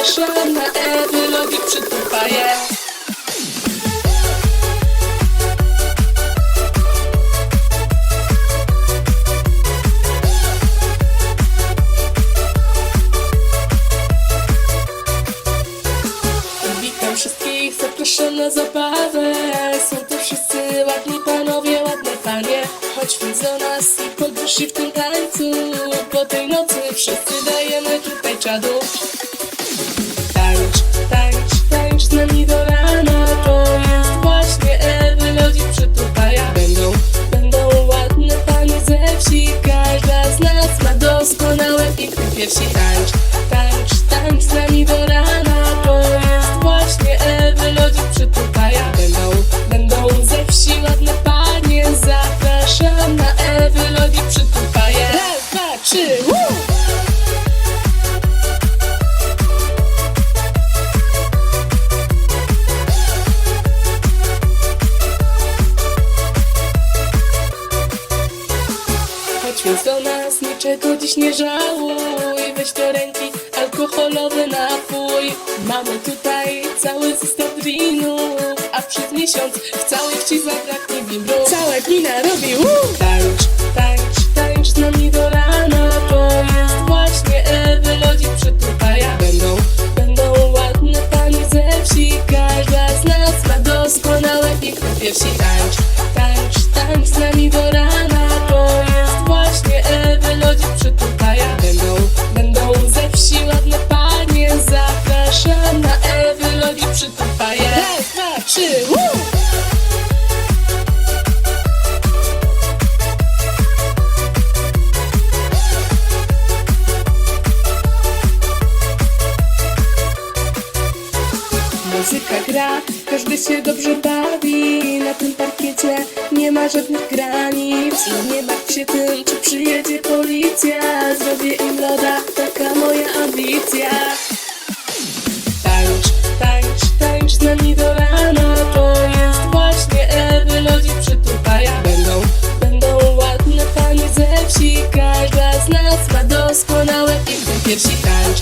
Zapraszam na przytupaje. Witam wszystkich, zapraszam na zabawę Są to wszyscy ładni panowie, ładne panie. Chodź więc do nas i podróż się w tym tańcu Po tej nocy wszyscy dajemy tutaj czadu nami do rana To jest właśnie Ewy Lodzik przytupaja Będą, będą ładne panie ze wsi. Każda z nas ma doskonałe piękne piersi więc do nas, niczego dziś nie żałuj. Weź do ręki alkoholowy napój Mamy tutaj cały zestaw drinów A przez miesiąc w całej wsi zabraknie wimbru Cała gmina robi woo! Tańcz, tańcz, tańcz z nami do Muzyka gra, każdy się dobrze bawi. Na tym parkiecie nie ma żadnych granic. I nie martw się tym, czy przyjedzie policja. Zrobię im loda, taka moja ambicja. Tańcz, tańcz, tańcz z nami do rana. To jest właśnie Ewy Lodzik przytupaja. Będą, będą ładne panie ze wsi. Każda z nas ma doskonałe piękne piersi. Tańcz,